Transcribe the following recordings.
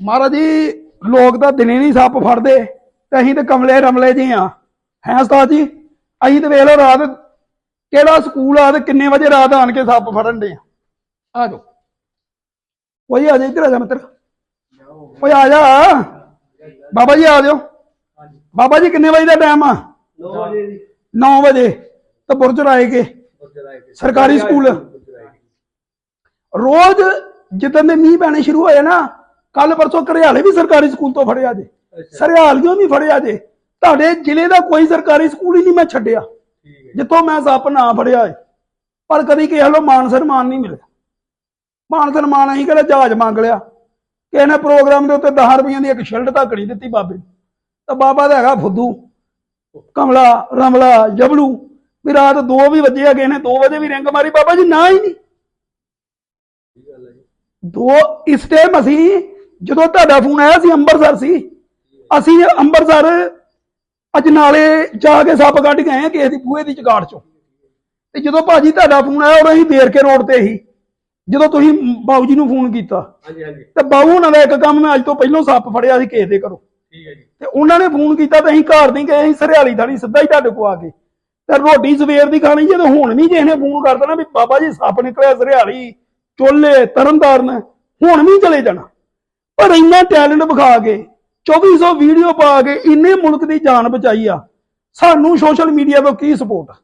ਮਹਾਰਾਜ ਜੀ ਲੋਕ ਤਾਂ ਦਿਨੇ ਨਹੀਂ ਸੱਪ ਫੜਦੇ ਤੇ ਅਸੀਂ ਤੇ ਕਮਲੇ ਰਮਲੇ ਜੀ ਆ ਹੈ ਉਸਤਾਦ ਜੀ? ਅਸੀਂ ਤੇ ਵੇਖ ਲਓ ਰਾਤ ਕਿਹੜਾ ਸਕੂਲ ਆ ਤੇ ਕਿੰਨੇ ਵਜੇ ਰਾਤ ਆਣ ਕੇ ਸੱਪ ਫੜਨ ਦੇ ਆ। ਆ ਜਾਓ। ਓਏ ਆ ਜਾ ਇੱਧਰ ਆ ਜਾ ਮਿੱਤਰ। ਓਏ ਆ ਜਾ। ਬਾਬਾ ਜੀ ਆ ਜਾਓ। ਬਾਬਾ ਜੀ ਕਿੰਨੇ ਵਜੇ ਦਾ ਟਾਈਮ ਆ? 9 ਵਜੇ ਦੀ 9 ਵਜੇ। ਤਾਂ ਬੁਰਜ ਰਾਏ ਕੇ? ਸਰਕਾਰੀ ਸਕੂਲ। ਰੋਜ਼ ਜਿੱਦਾਂ ਦੇ ਮੀਂਹ ਪੈਣੇ ਸ਼ੁਰੂ ਹੋਏ ਨਾ ਕੱਲ ਪਰਸੋਂ ਘਰਿਆਲੇ ਵੀ ਸਰਕਾਰੀ ਸਕੂਲ ਤੋਂ ਫੜਿਆ ਜੇ। ਸਰਿਆਲੀਓ ਵੀ ਫੜਿਆ ਜੇ। ਤੁਹਾਡੇ ਜ਼ਿਲ੍ਹੇ ਦਾ ਕੋਈ ਸਰਕਾਰੀ ਸਕੂਲ ਹੀ ਨਹੀਂ ਮੈਂ ਛੱਡਿਆ। ਜਿੱਥੋਂ ਮੈਂ ਸੱਪ ਨਾ ਫੜਿਆ ਏ। ਪਰ ਕਦੀ ਕਿਸੇ ਵੱਲੋਂ ਮਾਨ ਸਨਮਾਨ ਨਹੀਂ ਮਿਲਿਆ। ਮਾਨ ਸਨਮਾਨ ਅਸੀਂ ਕਿਹੜਾ ਜਹਾਜ਼ ਮੰਗ ਲਿਆ? ਕਿਸੇ ਨੇ ਪ੍ਰੋਗਰਾਮ ਦੇ ਉੱਤੇ 10 ਰੁਪਈਆਂ ਦੀ ਇੱਕ ਸ਼ਿਲਡ ਧਾਕੜੀ ਦਿੱਤੀ ਬਾਬੇ। ਤਾਂ ਬਾਬਾ ਦਾ ਹੈਗਾ ਫੁੱਦੂ ਕਮਲਾ ਰਮਲਾ ਜਬਲੂ। ਵੀ ਰਾਤ 2 ਵੀ ਵੱਜੇ ਆ ਗਏ ਨੇ 2 ਵਜੇ ਵੀ ਰਿੰਗ ਮਾਰੀ ਬਾਬਾ ਜੀ ਨਾ ਹੀ ਨਹੀਂ। ਦੋ ਇਸ ਟਾਈਮ ਅਸੀਂ ਜਦੋਂ ਤੁਹਾਡਾ ਫੋਨ ਆਇਆ ਸੀ ਅੰਮ੍ਰਿਤਸਰ ਸੀ ਅਸੀਂ ਅੰਮ੍ਰਿਤਸਰ ਅਜਨਾਲੇ ਜਾ ਕੇ ਸੱਪ ਕੱਢ ਕੇ ਆਏ ਕਿਸੇ ਦੀ ਬੂਹੇ ਦੀ ਚਗਾੜ ਚੋਂ। ਤੇ ਜਦੋਂ ਭਾਜੀ ਤੁਹਾਡਾ ਫੋਨ ਆਇਆ ਉਦੋਂ ਅਸੀਂ ਵੇਰਕੇ ਰੋਡ ਤੇ ਸੀ ਜਦੋਂ ਤੁਸੀਂ ਬਾਊ ਜੀ ਨੂੰ ਫੋਨ ਕੀਤਾ। ਹਾਂਜੀ ਹਾਂਜੀ। ਤੇ ਬਾਊ ਉਹਨਾਂ ਦਾ ਇੱਕ ਕੰਮ ਮੈਂ ਅੱਜ ਤੋਂ ਪਹਿਲਾਂ ਸੱਪ ਫੜਿਆ ਸੀ ਕਿਸੇ ਦੇ ਘਰੋਂ। ਠੀਕ ਹੈ ਜੀ। ਤੇ ਉਹਨਾਂ ਨੇ ਫੋਨ ਕੀਤਾ ਤੇ ਅਸੀਂ ਘਰ ਨਹੀਂ ਗਏ ਅਸੀਂ ਸਰਿਆਲੀ ਥਾਣੀ ਸਿੱਧਾ ਹੀ ਤੁਹਾਡੇ ਕੋਲ ਆ ਗਏ। ਤੇ ਰੋਟੀ ਸਵੇਰ ਦੀ ਖਾਣੀ ਜੇ ਤੇ ਹੁਣ ਵੀ ਜੇ ਇਹਨੇ ਫੋਨ ਕਰ ਦੇਣਾ ਵੀ ਬਾਬਾ ਜੀ ਸੱਪ ਨਿਕਲਿਆ ਸਰਿਆਲੀ ਚੋਲੇ ਤਰਨਤਾਰਨ ਹੁਣ ਵੀ ਚਲੇ ਜਾਣਾ। ਪਰ ਇੰਨਾ ਟੈਲੈਂਟ ਵਿਖਾ ਕੇ 2400 ਵੀਡੀਓ ਪਾ ਕੇ ਇੰਨੇ ਮੁਲਕ ਦੀ ਜਾਨ ਬਚਾਈ ਆ। ਸਾਨੂੰ ਸੋਸ਼ਲ ਮੀਡੀਆ ਤੋਂ ਕੀ ਸਪੋਰਟ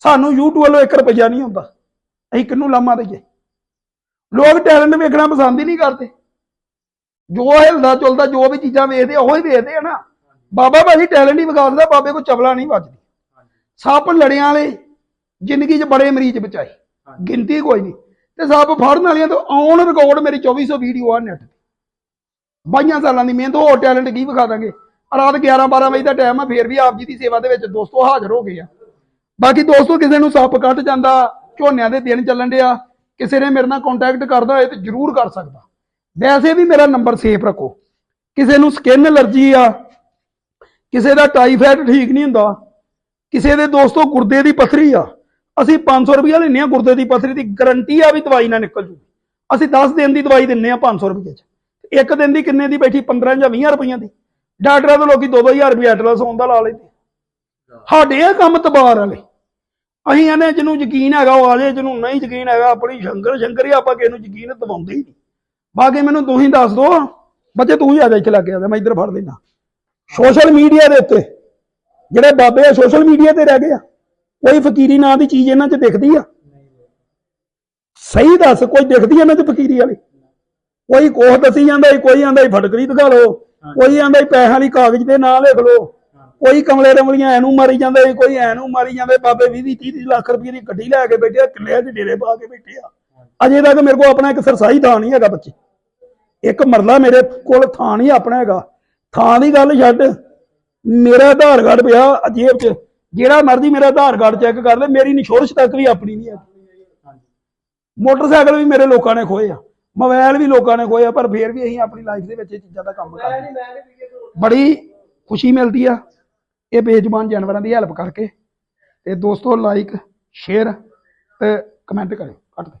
ਸਾਨੂੰ YouTube ਵੱਲੋਂ 1 ਰੁਪਿਆ ਨਹੀਂ ਹੁੰਦਾ। ਅਸੀਂ ਕਿਹਨੂੰ ਲਾਮਾ ਦਈਏ? ਲੋਕ ਟੈਲੈਂਟ ਵੇਖਣਾ ਪਸੰਦ ਹੀ ਨਹੀਂ ਕਰਦੇ। ਜੋ ਹਿਲਦਾ ਚੁਲਦਾ ਜੋ ਵੀ ਚੀਜ਼ਾਂ ਵੇਖਦੇ ਉਹ ਹੀ ਵੇਖਦੇ ਆ ਨਾ। ਬਾਬਾ ਭਾਜੀ ਟੈਲੈਂਟ ਹੀ ਵਿਖਾ ਦਿੰਦਾ ਬਾਬੇ ਕੋ ਚਵਲਾ ਨਹੀਂ ਵੱਜਦੀ। ਸੱਪ ਲੜਿਆਂ ਵਾਲੇ ਜ਼ਿੰਦਗੀ 'ਚ ਬੜੇ ਮਰੀਜ਼ ਬਚਾਏ। ਗਿਣਤੀ ਕੋਈ ਨਹੀਂ। ਤੇ ਸੱਪ ਫੜਨ ਵਾਲਿਆਂ ਤੋਂ ਔਨ ਰਿਕਾਰਡ ਮੇਰੀ 2400 ਵੀਡੀਓ ਆ ਨੈਟ ਤੇ। ਬਾਈਆਂ ਸਾਲਾਂ ਦੀ ਮਿਹਨਤ, ਹੋਰ ਟੈਲੈਂਟ ਕੀ ਵਿਖਾ ਦਾਂਗੇ? ਰਾਤ 11 12 ਵਜੇ ਦਾ ਟਾਈਮ ਆ, ਫੇਰ ਵੀ ਆਪ ਜੀ ਦੀ ਸੇਵਾ ਦੇ ਵਿੱਚ ਦੋਸਤੋ ਹਾਜ਼ਰ ਹੋ ਗਏ ਆ। ਬਾਕੀ ਦੋਸਤੋ, ਕਿਸੇ ਨੂੰ ਸੱਪ ਕੱਟ ਜਾਂਦਾ, ਝੋਨਿਆਂ ਦੇ ਦਿਨ ਚੱਲਣ ਡਿਆ, ਕਿਸੇ ਨੇ ਮੇਰੇ ਨਾਲ ਕੰਟੈਕਟ ਕਰਦਾ ਹੋਏ ਤੇ ਜਰੂਰ ਕਰ ਸਕਦਾ। ਵੈਸੇ ਵੀ ਮੇਰਾ ਨੰਬਰ ਸੇਫ ਰੱਖੋ। ਕਿਸੇ ਨੂੰ ਸਕਿਨ ਅਲਰਜੀ ਆ, ਕਿਸੇ ਦਾ ਟਾਈਫਾਇਡ ਠੀਕ ਨਹੀਂ ਹੁੰਦਾ, ਕਿਸੇ ਦੇ ਦੋਸਤੋ ਗੁਰਦੇ ਦੀ ਪਥਰੀ ਆ, ਅਸੀਂ 500 ਰੁਪਏ ਲੈਂਦੇ ਆ ਗੁਰਦੇ ਦੀ ਪਥਰੀ ਦੀ ਗਰੰਟੀ ਆ ਵੀ ਦਵਾਈ ਨਾ ਨਿਕਲ ਜੂ। ਅਸੀਂ 10 ਦਿਨ ਦੀ ਦਵਾਈ ਦਿੰਨੇ ਆ 500 ਰੁਪਏ ਚ। ਇੱਕ ਦਿਨ ਦੀ ਕਿੰਨੇ ਦੀ ਬੈਠੀ? 15 ਜਾਂ 20 ਰੁਪਈਆਂ ਦੀ। ਡਾਕਟਰਾਂ ਤੋਂ ਲੋਕੀ 2-2000 ਰੁਪਏ ਅਲਟਰਾਸਾਊਂਡ ਦਾ ਲਾ ਲੈਂਦੇ। ਸਾਡੇ ਆ ਕੰਮ ਤਬਾਰ ਵਾਲੇ। ਅਸੀਂ ਇਹਨੇ ਜਿਹਨੂੰ ਯਕੀਨ ਹੈਗਾ ਉਹ ਆ ਜਾਏ, ਜਿਹਨੂੰ ਨਹੀਂ ਯਕੀਨ ਹੈਗਾ, ਆਪਣੀ ਸ਼ੰਕਰ ਸ਼ੰਕਰ ਹੀ ਆਪਾਂ ਕਿਸੇ ਨੂੰ ਯਕੀਨ ਦਵਾਉਂਦੇ ਹੀ ਨਹੀਂ। ਬਾਕੀ ਮੈਨੂੰ ਤੁਸੀਂ ਦੱਸ ਦੋ ਬੱਚੇ ਤੂੰ ਹੀ ਆ ਜਾ ਇੱਥੇ ਲੱਗ ਗਿਆ ਮੈਂ ਇੱਧਰ ਫੜ ਲੈਣਾ ਸੋਸ਼ਲ ਮੀਡੀਆ ਦੇ ਉੱਤੇ, ਜਿਹੜੇ ਬਾਬੇ ਆ, ਸੋਸ਼ਲ ਮੀਡੀਆ ਤੇ ਰਹਿ ਗਏ ਆ। ਕੋਈ ਫਕੀਰੀ ਨਾਂ ਦੀ ਚੀਜ਼ ਇਹਨਾਂ 'ਚ ਦਿਖਦੀ ਆ। ਸਹੀ ਦੱਸ, ਕੋਈ ਦਿਖਦੀ ਆ ਇਹਨਾਂ 'ਚ ਫਕੀਰੀ ਵਾਲੀ? ਕੋਈ ਕੋਹ ਦੱਸੀ ਜਾਂਦਾ ਈ, ਕੋਈ ਆਂਦਾ ਈ ਫਟਕਰੀ ਦਿਖਾ ਲਓ ਕੋਈ ਆਂਦਾ ਈ ਪੈਸਿਆਂ ਵਾਲੀ ਕਾਗਜ਼ ਤੇ ਨਾਂ ਲਿਖ ਲਓ ਕੋਈ ਕਮਲੇ ਰਮਲੀਆਂ ਐਨੂੰ ਮਾਰੀ ਜਾਂਦੇ ਈ, ਕੋਈ ਐਨੂੰ ਮਾਰੀ ਜਾਂਦੇ ਬਾਬੇ 20 30 30 ਲੱਖ ਰੁਪਏ ਦੀ ਗੱਡੀ ਲੈ ਕੇ ਬੈਠੇ ਆ ਕਿੱਲਿਆਂ 'ਚ ਡੇਰੇ ਪਾ ਕੇ ਬੈਠੇ ਆ। ਅਜੇ ਤੱਕ ਮੇਰੇ ਕੋਲ ਆਪਣਾ ਇੱਕ ਸਰਸਾਈ ਥਾਂ ਨਹੀਂ ਹੈਗਾ ਬੱਚੇ। ਇੱਕ ਮਰਲਾ ਮੇਰੇ ਕੋਲ ਥਾਂ ਨਹੀਂ ਆਪਣਾ ਹੈਗਾ। ਥਾਂ ਦੀ ਗੱਲ ਛੱਡ ਮੇਰਾ ਆਧਾਰ ਕਾਰਡ ਪਿਆ ਜੇਬ 'ਚ। ਜਿਹੜਾ ਮਰਜ਼ੀ ਮੇਰਾ ਆਧਾਰ ਕਾਰਡ ਚੈੱਕ ਕਰ ਲੈ ਮੇਰੀ ਇੰਸ਼ੋਰੈਂਸ ਤੱਕ ਵੀ ਆਪਣੀ ਨਹੀਂ ਹੈ ਮੋਟਰਸਾਈਕਲ ਵੀ ਮੇਰੇ ਲੋਕਾਂ ਨੇ ਖੋਏ ਆ। ਮੋਬਾਈਲ ਵੀ ਲੋਕਾਂ ਨੇ ਖੋਏ ਆ ਪਰ ਫੇਰ ਵੀ ਅਸੀਂ ਆਪਣੀ ਲਾਈਫ ਦੇ ਵਿੱਚ ਇਹ ਚੀਜ਼ਾਂ ਦਾ ਕੰਮ ਕਰਦੇ ਵੀਡੀਓ ਬੜੀ ਖੁਸ਼ੀ ਮਿਲਦੀ ਆ ਇਹ ਬੇਜ਼ੁਬਾਨ ਜਾਨਵਰਾਂ ਦੀ ਹੈਲਪ ਕਰਕੇ ਤੇ ਦੋਸਤੋ ਲਾਈਕ ਸ਼ੇਅਰ ਤੇ ਕਮੈਂਟ ਕਰਿਓ ਕੱਟ ਦੇ।